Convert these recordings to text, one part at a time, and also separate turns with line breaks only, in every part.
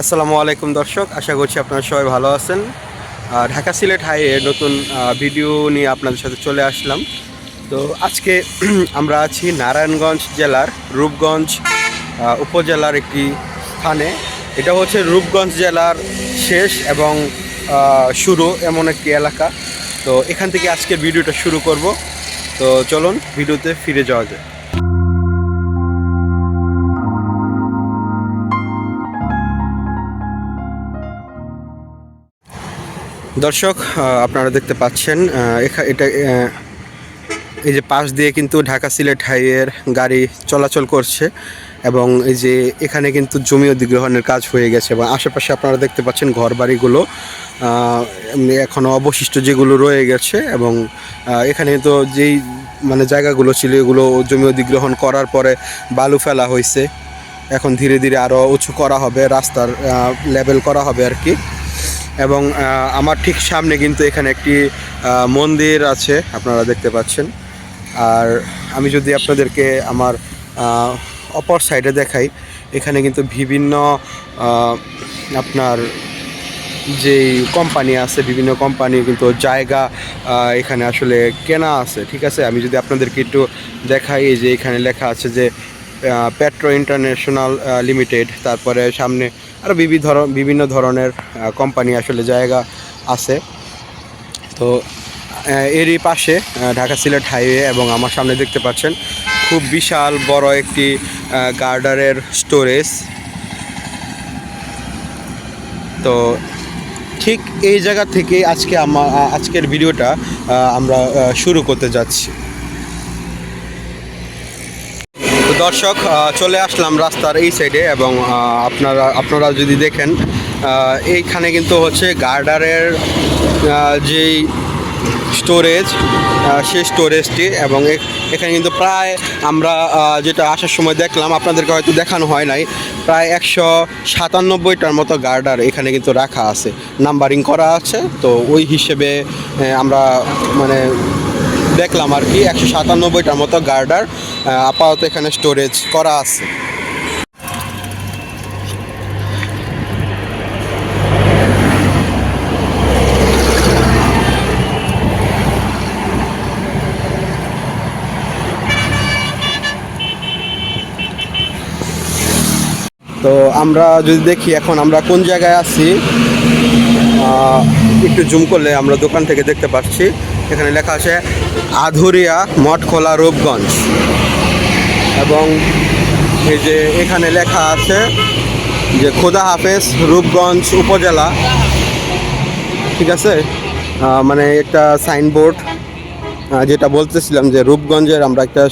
আসসালামু আলাইকুম দর্শক, আশা করছি আপনারা সবাই ভালো আছেন। ঢাকা সিলেট হাইওয়ে নতুন ভিডিও নিয়ে আপনাদের সাথে চলে আসলাম। তো আজকে আমরা আছি নারায়ণগঞ্জ জেলার রূপগঞ্জ উপজেলার একটি স্থানে। এটা হচ্ছে রূপগঞ্জ জেলার শেষ এবং শুরু এমন একটি এলাকা। তো এখান থেকে আজকের ভিডিওটা শুরু করব। তো চলুন, ভিডিওতে ফিরে যাওয়া যায় দর্শক আপনারা দেখতে পাচ্ছেন এটা এই যে পাশ দিয়ে কিন্তু ঢাকা সিলেট হাইওয়ের গাড়ি চলাচল করছে এবং এই যে এখানে কিন্তু জমি অধিগ্রহণের কাজ হয়ে গেছে এবং আশেপাশে আপনারা দেখতে পাচ্ছেন ঘর বাড়িগুলো এখনও অবশিষ্ট যেগুলো রয়ে গেছে এবং এখানে তো যেই মানে জায়গাগুলো ছিল এগুলো জমি অধিগ্রহণ করার পরে বালু ফেলা হয়েছে। এখন ধীরে ধীরে আরও উঁচু করা হবে, রাস্তার লেভেল করা হবে আর কি। এবং আমার ঠিক সামনে কিন্তু এখানে একটি মন্দির আছে, আপনারা দেখতে পাচ্ছেন। আর আমি যদি আপনাদেরকে আমার অপর সাইডে দেখাই, এখানে কিন্তু বিভিন্ন আপনার যেই কোম্পানি আছে, বিভিন্ন কোম্পানি কিন্তু জায়গা এখানে আসলে কেনা আছে, ঠিক আছে? আমি যদি আপনাদেরকে একটু দেখাই যে এখানে লেখা আছে যে পেট্রো ইন্টারন্যাশনাল লিমিটেড তারপরে সামনে আরও বিভিন্ন ধর, বিভিন্ন ধরনের কোম্পানি আসলে জায়গা আছে। তো এরই পাশে ঢাকা সিলেট হাইওয়ে এবং আমার সামনে দেখতে পাচ্ছেন খুব বিশাল বড় একটি গার্ডারের স্টোরেজ তো, ঠিক এই জায়গা থেকে আজকে আমার আজকের ভিডিওটা আমরা শুরু করতে যাচ্ছি তো দর্শক চলে আসলাম রাস্তার এই সাইডে এবং আপনারা আপনারা যদি দেখেন এইখানে কিন্তু হচ্ছে গার্ডারের যেই স্টোরেজ সেই স্টোরেজটি এবং এখানে কিন্তু প্রায় আমরা যেটা আসার সময় দেখলাম, আপনাদেরকে হয়তো দেখানো হয় নাই, প্রায় একশো সাতানব্বইটার মতো গার্ডার এখানে কিন্তু রাখা আছে। নাম্বারিং করা আছে, তো ওই হিসেবে আমরা মানে দেখলাম আর কি, একশো সাতানব্বইটার মতো গার্ডার আপাতত এখানে স্টোরেজ করা আছে। তো আমরা যদি দেখি এখন আমরা কোন জায়গায় আছি একটু জুম করলে আমরা দোকান থেকে দেখতে পাচ্ছি। এখানে লেখা আছে, আধুরিয়া মঠখোলা রূপগঞ্জ। এবং এই যে এখানে লেখা আছে যে, খোদা হাফেজ রূপগঞ্জ উপজেলা। ঠিক আছে? মানে একটা সাইনবোর্ড যেটা বলতেছিলাম যে, রূপগঞ্জের আমরা একটা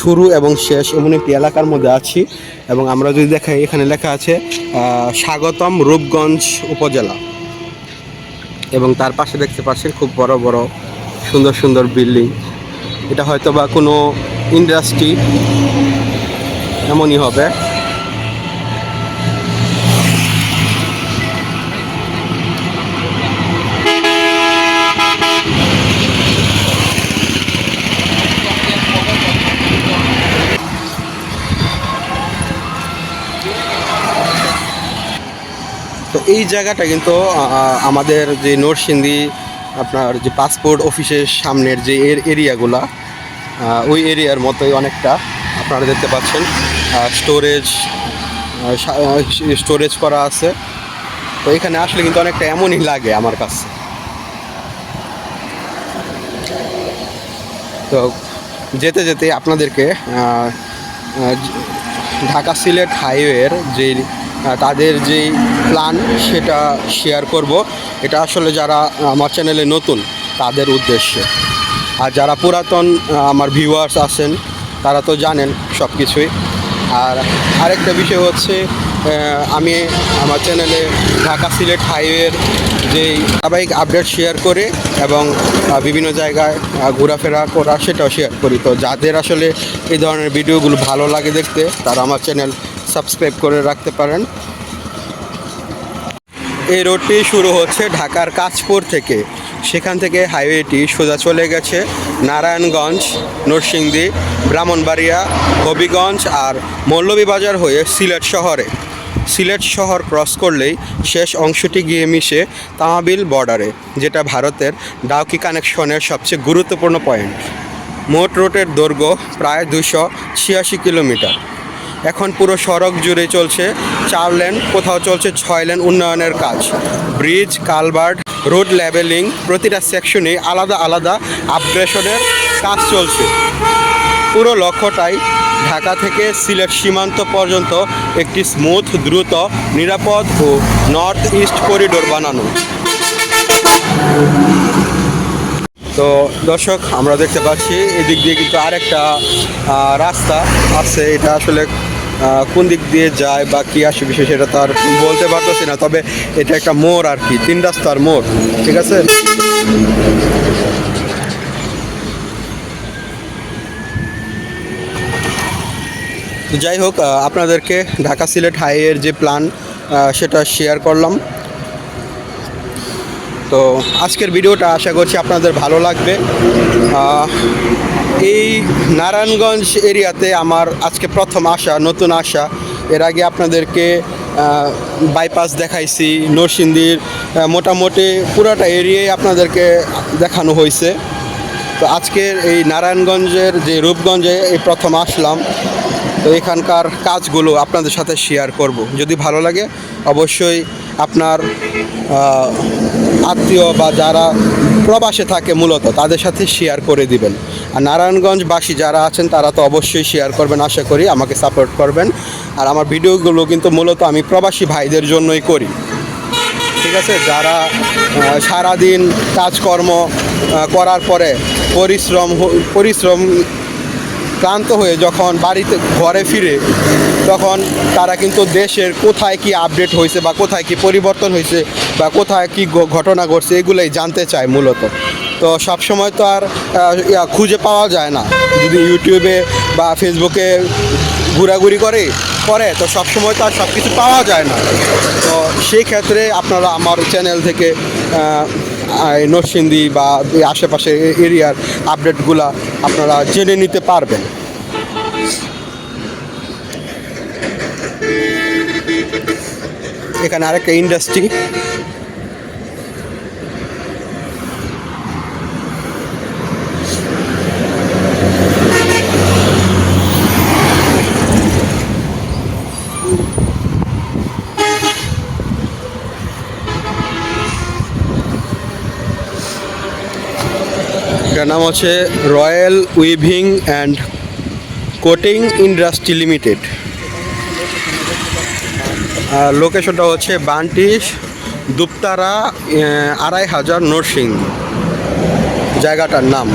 শুরু এবং শেষ এমন একটি এলাকার মধ্যে আছি। এবং আমরা যদি দেখাই, এখানে লেখা আছে স্বাগতম রূপগঞ্জ উপজেলা। এবং তার পাশে দেখতে পাচ্ছেন খুব বড় বড় সুন্দর সুন্দর বিল্ডিং। এটা হয়তো বা কোনো ইন্ডাস্ট্রি এমনই হবে। তো এই জায়গাটা কিন্তু আমাদের যে নরসিংদী আপনার যে পাসপোর্ট অফিসের সামনের যে এর এরিয়াগুলা ওই এরিয়ার মতোই অনেকটা আপনারা দেখতে পাচ্ছেন। স্টোরেজ স্টোরেজ করা আছে। তো এখানে আসলে কিন্তু অনেকটা এমনই লাগে আমার কাছে। তো যেতে যেতে আপনাদেরকে ঢাকা সিলেট হাইওয়ের যে তাদের যেই প্ল্যান সেটা শেয়ার করব। এটা আসলে যারা আমার চ্যানেলে নতুন, তাদের উদ্দেশ্যে। আর যারা পুরাতন আমার ভিউয়ার্স আছেন, তারা তো জানেন সব কিছুই আর আরেকটা বিষয় হচ্ছে আমি আমার চ্যানেলে ঢাকা সিলেট হাইওয়ের যেই ধারাবাহিক আপডেট শেয়ার করে এবং বিভিন্ন জায়গায় ঘোরাফেরা করা সেটাও শেয়ার করি। তো যাদের আসলে এই ধরনের ভিডিওগুলো ভালো লাগে দেখতে, তারা আমার চ্যানেল সাবস্ক্রাইব করে রাখতে পারেন। এই রোডটি শুরু হচ্ছে ঢাকার কাঁচপুর থেকে। সেখান থেকে হাইওয়েটি সোজা চলে গেছে নারায়ণগঞ্জ, নরসিংদী, ব্রাহ্মণবাড়িয়া, হবিগঞ্জ আর মৌলভীবাজার হয়ে সিলেট শহরে। সিলেট শহর ক্রস করলেই শেষ অংশটি গিয়ে মিশে তামাবিল বর্ডারে, যেটা ভারতের ডাউকি কানেকশনের সবচেয়ে গুরুত্বপূর্ণ পয়েন্ট। মোট রুটের দৈর্ঘ্য প্রায় দুশো ছিয়াশি কিলোমিটার। এখন পুরো সড়ক জুড়ে চলছে চার লেন, কোথাও চলছে ছয় লেন উন্নয়নের কাজ। ব্রিজ, কালভার্ট, রোড লেভেলিং প্রতিটা সেকশনে আলাদা আলাদা আপগ্রেশনের কাজ চলছে। পুরো লক্ষ্যটাই ঢাকা থেকে সিলেট সীমান্ত পর্যন্ত একটি স্মুথ, দ্রুত, নিরাপদ ও নর্থ ইস্ট করিডোর বানানো। তো দর্শক, আমরা দেখতে পাচ্ছি, এদিক দিয়ে কিন্তু আরেকটা রাস্তা আছে। এটা আসলে কোন দিক দিয়ে যায় বা কী আসে বিষয় সেটা তো আর বলতে পারতেছি না, তবে এটা একটা মোড় আর কি, তিন রাস্তার মোড়, ঠিক আছে? যাই হোক আপনাদেরকে ঢাকা সিলেট হাইওয়ের যে প্ল্যান সেটা শেয়ার করলাম। তো আজকের ভিডিওটা আশা করছি আপনাদের ভালো লাগবে। এই নারায়ণগঞ্জ এরিয়াতে আমার আজকে প্রথম আসা, নতুন আসা। এর আগে আপনাদেরকে বাইপাস দেখাইছি, নরসিংদীর মোটামুটি পুরাটা এরিয়াই আপনাদেরকে দেখানো হয়েছে। তো আজকের এই নারায়ণগঞ্জের যে রূপগঞ্জে এই প্রথম আসলাম। তো এখানকার কাজগুলো আপনাদের সাথে শেয়ার করব। যদি ভালো লাগে, অবশ্যই আপনার আত্মীয় বা যারা প্রবাসে থাকে মূলত, তাদের সাথে শেয়ার করে দিবেন। আর নারায়ণগঞ্জবাসী যারা আছেন, তারা তো অবশ্যই শেয়ার করবেন, আশা করি আমাকে সাপোর্ট করবেন। আর আমার ভিডিওগুলো কিন্তু মূলত আমি প্রবাসী ভাইদের জন্যই করি। ঠিক আছে? যারা সারাদিন কাজকর্ম করার পরে পরিশ্রম পরিশ্রম ক্লান্ত হয়ে যখন বাড়িতে, ঘরে ফিরে, তখন তারা কিন্তু দেশের কোথায় কি আপডেট হয়েছে বা কোথায় কি পরিবর্তন হয়েছে বা কোথায় কি ঘটনা ঘটছে, এগুলোই জানতে চায় মূলত। তো সব সময় তো আর খুঁজে পাওয়া যায় না। যদি ইউটিউবে বা ফেসবুকে ঘোরাঘুরি করে করে, তো সব সময় তো আর সব কিছু পাওয়া যায় না। তো সেই ক্ষেত্রে আপনারা আমার চ্যানেল থেকে নরসিংদী বা আশেপাশে এরিয়ার আপডেটগুলা আপনারা জেনে নিতে পারবেন। এখানে আরেকটা ইন্ডাস্ট্রি। এটার নাম হচ্ছে royal weaving and coating industry limited. আর লোকেশনটা হচ্ছে বান্টিস দুপতারা আড়াই হাজার নরসিং জায়গাটার নাম।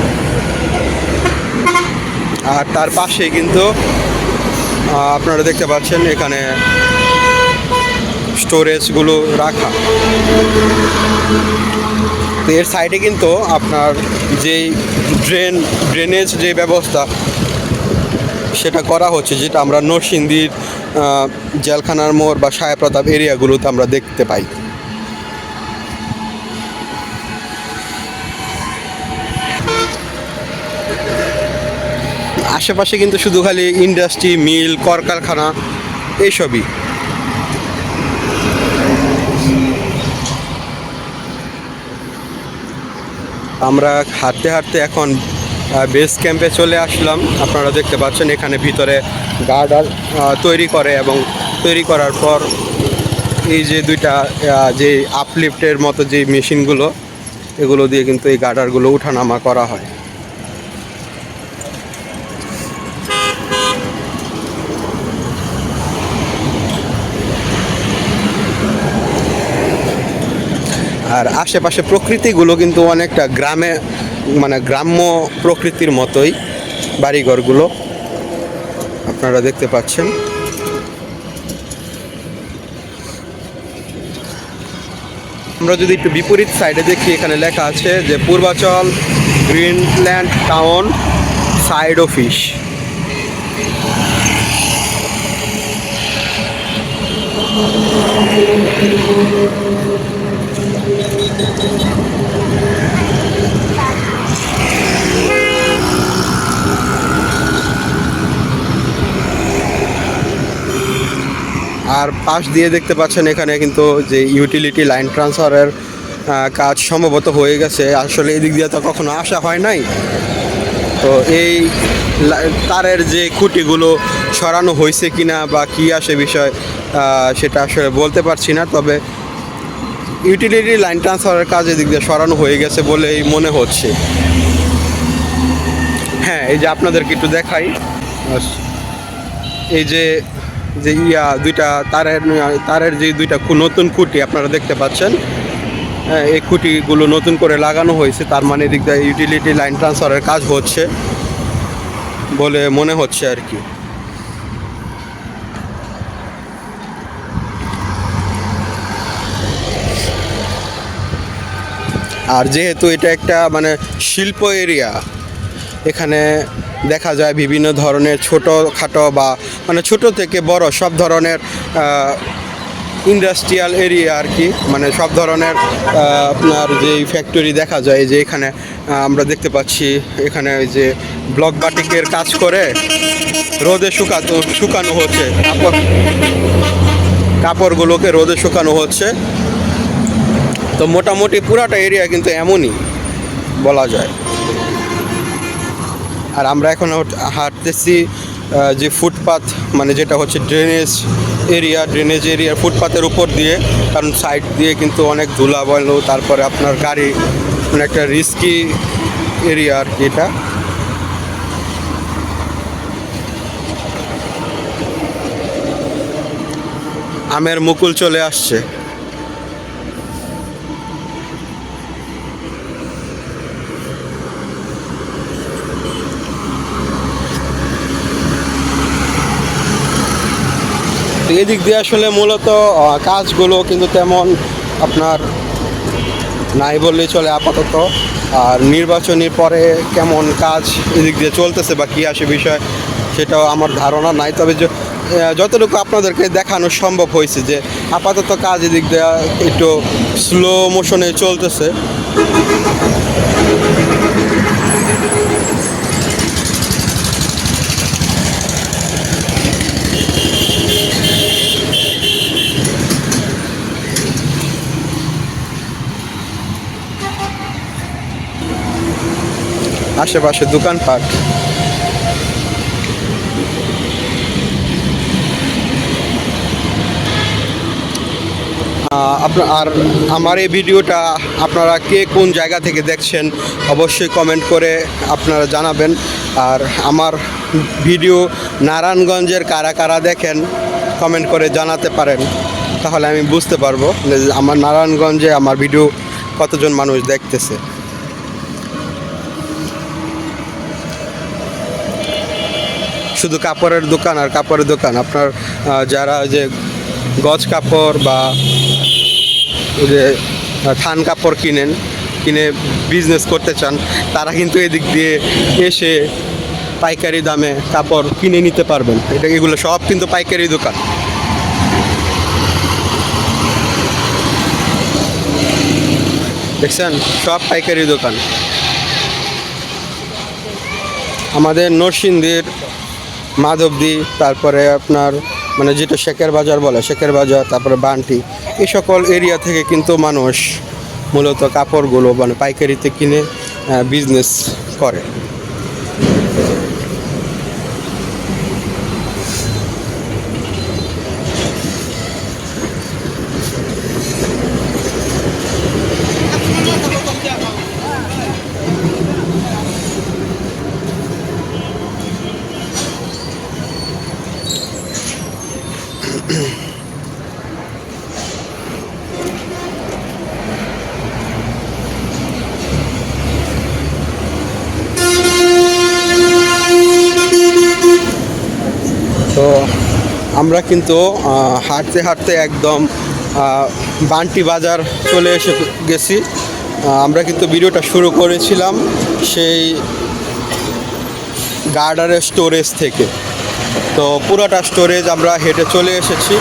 আর তার পাশে কিন্তু আপনারা দেখতে পাচ্ছেন এখানে স্টোরেজগুলো রাখা। তো এর সাইডে কিন্তু আপনার যেই ড্রেন, ড্রেনেজ যে ব্যবস্থা, সেটা করা হচ্ছে, যেটা আমরা নরসিংদীর জেলখানার মোড় বা সায়াপ্রতাপ এরিয়াগুলোতে আমরা দেখতে পাই। আশেপাশে কিন্তু শুধু খালি ইন্ডাস্ট্রি, মিল, কলকারখানা এইসবই আমরা হাঁটতে হাঁটতে এখন বেস ক্যাম্পে চলে আসলাম। আপনারা দেখতে পাচ্ছেন এখানে ভিতরে গার্ডার তৈরি করে এবং তৈরি করার পর এই যে দুইটা যে আপলিফটের মতো যে মেশিনগুলো, এগুলো দিয়ে কিন্তু এই গার্ডারগুলো উঠানামা করা হয়। আর আশেপাশে প্রকৃতিগুলো কিন্তু অনেকটা গ্রামে মানে গ্রাম্য প্রকৃতির মতোই বাড়িঘরগুলো। আপনারা দেখতে পাচ্ছেন। আমরা যদি একটু বিপরীত সাইডে দেখি, এখানে লেখা আছে যে Purbachal, Greenland town, site office আর পাশ দিয়ে দেখতে পাচ্ছেন এখানে কিন্তু যে ইউটিলিটি লাইন ট্রান্সফারের কাজ সম্ভবত হয়ে গেছে। আসলে এদিক দিয়ে তো কখনো আসা হয় নাই। তো এই তারের যে খুঁটিগুলো সরানো হয়েছে কিনা বা কি আসে বিষয় সেটা আসলে বলতে পারছি না। তবে ইউটিলিটি লাইন ট্রান্সফারের কাজ এদিক দিয়ে সরানো হয়ে গেছে বলেই মনে হচ্ছে। হ্যাঁ এই যে আপনাদেরকে একটু দেখাই। এই যে যে ইয়া দুইটা তারের তারের যে দুইটা নতুন খুঁটি আপনারা দেখতে পাচ্ছেন হ্যাঁ, এই খুঁটিগুলো নতুন করে লাগানো হয়েছে তার মানে এদিক দিয়ে ইউটিলিটি লাইন ট্রান্সফারের কাজ হচ্ছে বলে মনে হচ্ছে আর কি। আর যেহেতু এটা একটা মানে শিল্প এরিয়া, এখানে দেখা যায় বিভিন্ন ধরনের ছোট খাটো বা মানে ছোট থেকে বড় সব ধরনের ইন্ডাস্ট্রিয়াল এরিয়া আর কি। মানে সব ধরনের আপনার যে ফ্যাক্টরি দেখা যায় যে এখানে আমরা দেখতে পাচ্ছি এখানে ওই যে ব্লক বাটিকের কাজ করে, রোদে শুকাতো, শুকানো হচ্ছে। কাপড়, কাপড়গুলোকে রোদে শুকানো হচ্ছে। তো মোটামুটি পুরাটা এরিয়া কিন্তু এমনই, বলা যায়। আর আমরা এখন হট- হাঁটতেছি যে ফুটপাথ মানে যেটা হচ্ছে ড্রেনেজ এরিয়া ড্রেনেজ এরিয়া ফুটপাথের উপর দিয়ে, কারণ সাইড দিয়ে কিন্তু অনেক ধুলা বলো, তারপরে আপনার গাড়ি মানে একটা রিস্কি এরিয়া আর কি এটা। আমের মুকুল চলে আসছে। এদিক দিয়ে আসলে মূলত কাজগুলো কিন্তু তেমন আপনার নাই বললেই চলে আপাতত। আর নির্বাচনের পরে কেমন কাজ এদিক দিয়ে চলতেছে বা কী আসে বিষয়, সেটাও আমার ধারণা নাই। তবে যতটুকু আপনাদেরকে দেখানো সম্ভব হয়েছে যে, আপাতত কাজ এদিক দিয়ে একটু স্লো মোশনে চলতেছে। আশেপাশে দোকানপাট আপনার আর আমার এই ভিডিওটা আপনারা কে কোন জায়গা থেকে দেখছেন অবশ্যই কমেন্ট করে আপনারা জানাবেন। আর আমার ভিডিও নারায়ণগঞ্জের কারা কারা দেখেন কমেন্ট করে জানাতে পারেন। তাহলে আমি বুঝতে পারব আমার নারায়ণগঞ্জে আমার ভিডিও কতজন মানুষ দেখতেছে। শুধু কাপড়ের দোকান আর কাপড়ের দোকান। আপনার যারা যে গজ কাপড় বা যে থান কাপড় কিনেন, কিনে বিজনেস করতে চান, তারা কিন্তু এদিক দিয়ে এসে পাইকারি দামে কাপড় কিনে নিতে পারবেন। এটা এগুলো সব কিন্তু পাইকারি দোকান। দেখছেন? সব পাইকারি দোকান। আমাদের নরসিংদীর মাধবদী, তারপরে আপনার মানে যেটা শেখের বাজার বলে, শেখের বাজার, তারপরে বান্টি, এই সকল এরিয়া থেকে কিন্তু মানুষ মূলত কাপড়গুলো মানে পাইকারিতে কিনে বিজনেস করে। আমরা কিন্তু হাঁটতে হাঁটতে একদম বান্টি বাজার চলে এসে গেছি। আমরা কিন্তু ভিডিওটা শুরু করেছিলাম সেই গার্ডারের স্টোরেজ থেকে। তো পুরোটা স্টোরেজ আমরা হেঁটে চলে এসেছি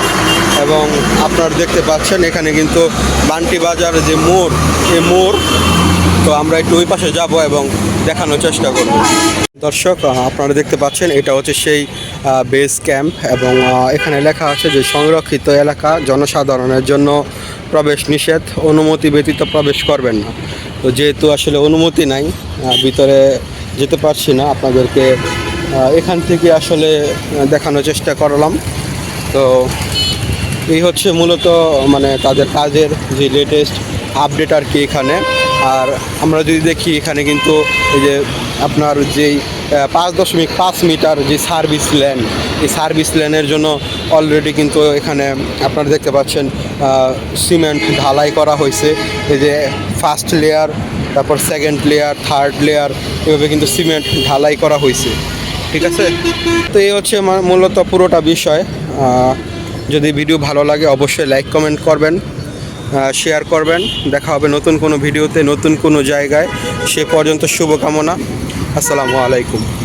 এবং আপনারা দেখতে পাচ্ছেন, এখানে কিন্তু বান্টি বাজার যে মোড়, এই মোড় তো আমরা একটু ওই পাশে যাব এবং দেখানোর চেষ্টা করব। দর্শক আপনারা দেখতে পাচ্ছেন, এটা হচ্ছে সেই বেস ক্যাম্প এবং এখানে লেখা আছে যে সংরক্ষিত এলাকা জনসাধারণের জন্য প্রবেশ নিষেধ, অনুমতি ব্যতীত প্রবেশ করবেন না। তো যেহেতু আসলে অনুমতি নাই ভিতরে যেতে পারছি না, আপনাদেরকে এখান থেকে আসলে দেখানোর চেষ্টা করলাম। তো এই হচ্ছে মূলত মানে তাদের কাজের যে লেটেস্ট আপডেট আর কি এখানে। আর আমরা যদি দেখি এখানে কিন্তু এই যে আপনার যেই পাঁচ দশমিক পাঁচ মিটার যে সার্ভিস লেন, এই সার্ভিস লেনের জন্য অলরেডি কিন্তু এখানে আপনারা দেখতে পাচ্ছেন সিমেন্ট ঢালাই করা হয়েছে। এই যে ফার্স্ট লেয়ার তারপর সেকেন্ড লেয়ার থার্ড লেয়ার এভাবে কিন্তু সিমেন্ট ঢালাই করা হয়েছে। ঠিক আছে? তো এই হচ্ছে মা- মূলত পুরোটা বিষয়। যদি ভিডিও ভালো লাগে অবশ্যই লাইক কমেন্ট করবেন। শেয়ার করবেন। দেখা হবে নতুন কোনো ভিডিওতে, নতুন কোনো জায়গায়। সে পর্যন্ত শুভকামনা। আসসালামু আলাইকুম।